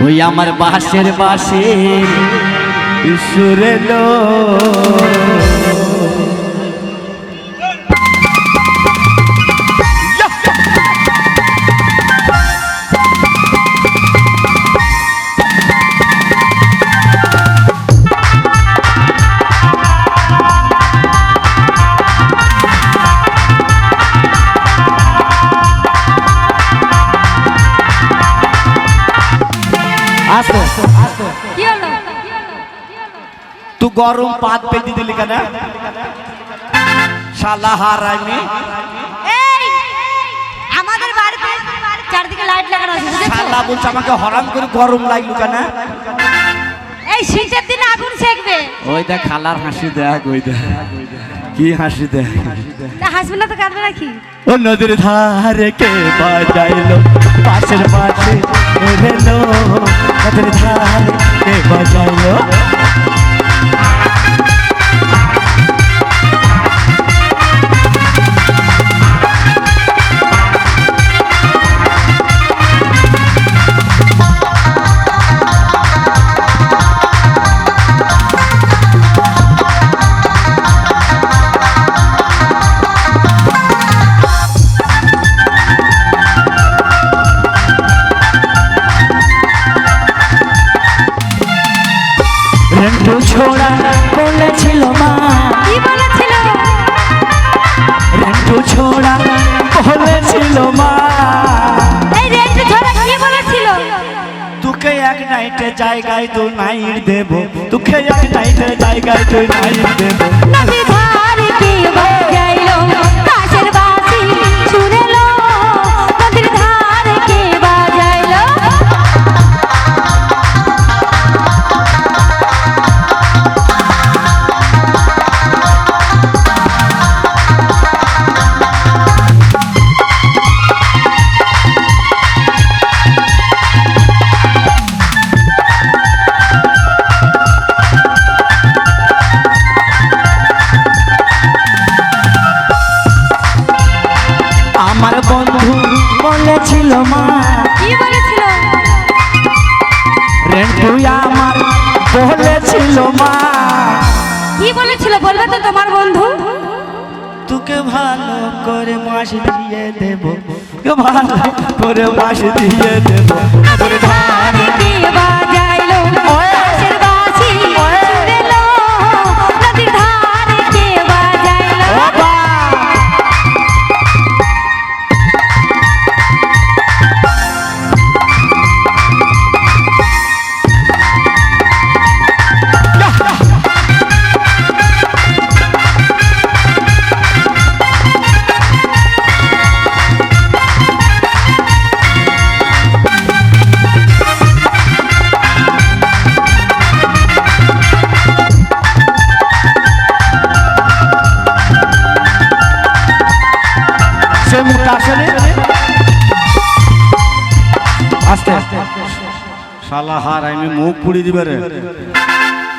ওই আমার বাসের বাসে ঈশ্বর আসো। কি হলো? তুই গরম পাত পেতে দিলি কেন? শালা এই আমাদের বাড়িতে চারদিকে লাইট লাগানো আছে শালা বলছে আমাকে হরাম করে গরম লাগল কেন? এই শীতের দিনে আগুন সেকবে ওই দেখ খালার হাসি দেখ ওই দেখ। কি হাসি দেখ। তা হাসবে না তো কাঁদবে নাকি? ও নদীর ধারে কে বাজাইলো? পাশের পাশে ছোড়া বলেছিল মা। কি বলেছিল? রেন্টু ছোড়া বলেছিল মা। এই রেন্টু ছড়া কি বলেছিল? তোকে এক নাইটে জায়গায় তো নাইট দেব। তোকে এক নাইটে জায়গায় তো নাইট দেব। নদীর ধারে কি বাজাইলো বলেছিল মা। কি বলেছিল বলবে তো তোমার বন্ধু? তোকে ভালো করে মাস দিয়ে দেব। ভালো করে মাস দিয়ে দেব। শালা হার আমি মুখ পুড়ি দিবে রে।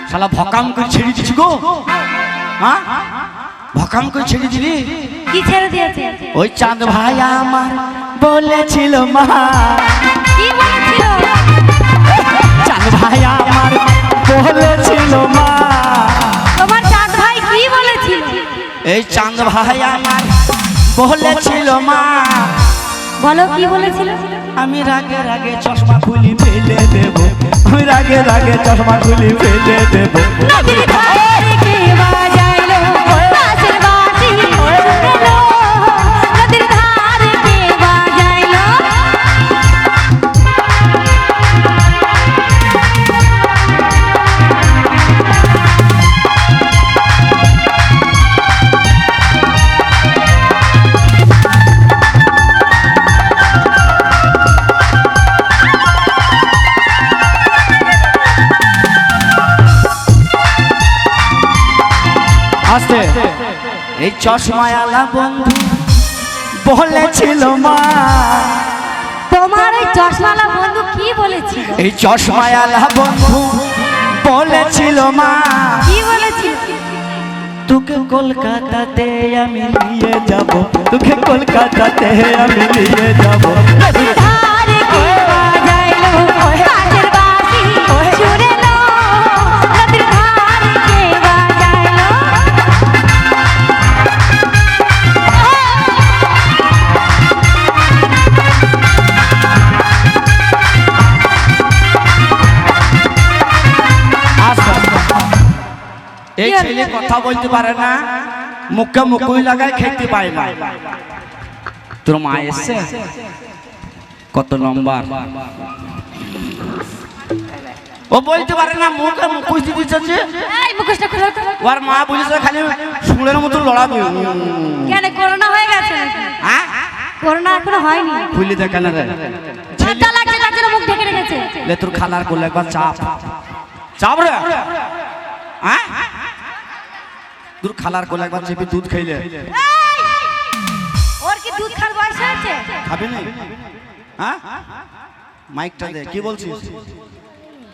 শালা ভকাম করে ছেড়ে দিছি গো। হ্যাঁ? ভকাম করে ছেড়ে দিলি? কি ছেড়ে দিয়েছে? ওই চাঁদ ভাই আমার বলেছিল মা। কি বলেছিল? চাঁদ ভাই আমার বলেছিল মা। তোমার চাঁদ ভাই কি বলেছিল? এই চাঁদ ভাই আমার বলেছিল মা। বলো কি বলেছিল? আমি রাগে রাগে চশমা খুলি ফেলে দেব। আমি রাগে রাগে চশমা খুলি ফেলে দেব। এই চশমায়ালা বন্ধু বলেছিল মা। তোমার এই চশমালা বন্ধু কি বলেছিল? এই চশমায়ালা বন্ধু বলেছিল মা। কি বলেছিল? তোকে কলকাতাতে আমি নিয়ে যাব। তোকে কলকাতাতে আমি নিয়ে যাব। এই ছেলে কথা বলতে পারে না মুখে মুখই লাগায় খেতে পায় না। তোর মা এসছে? কত নম্বর? ও বলতে পারে না মুখে মুখোশ দিয়ে দিচ্ছে। ওর মা বলেছে খালি সুরের মতো লড়াবে। কেন করোনা হয়ে গেছে? হ্যাঁ করোনা এখনও হয়নি। খুলি দেখ কেন রে। ঠান্ডা লাগছে তার জন্য মুখ ঢেকে রেখেছে। লে তোর খালার করলে একবার চাপ। চাপ রে। হ্যাঁ তোর খালার করলে একবার চেপে দুধ খাইলে। ওর কি দুধ খাওয়ার বয়স হয়েছে? খাবি না হ্যাঁ? মাইকটা দে কি বলছিস?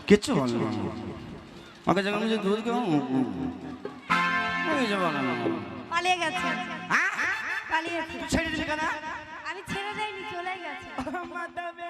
কিচ্ছু বল না। আমাকে যখন বলছি দুধ কেউ কিছু বলে না পালিয়ে গেছে। হ্যাঁ? পালিয়েছে ছেড়ে দিলি কেন? আমি ছেড়ে দেইনি চলে গেছে।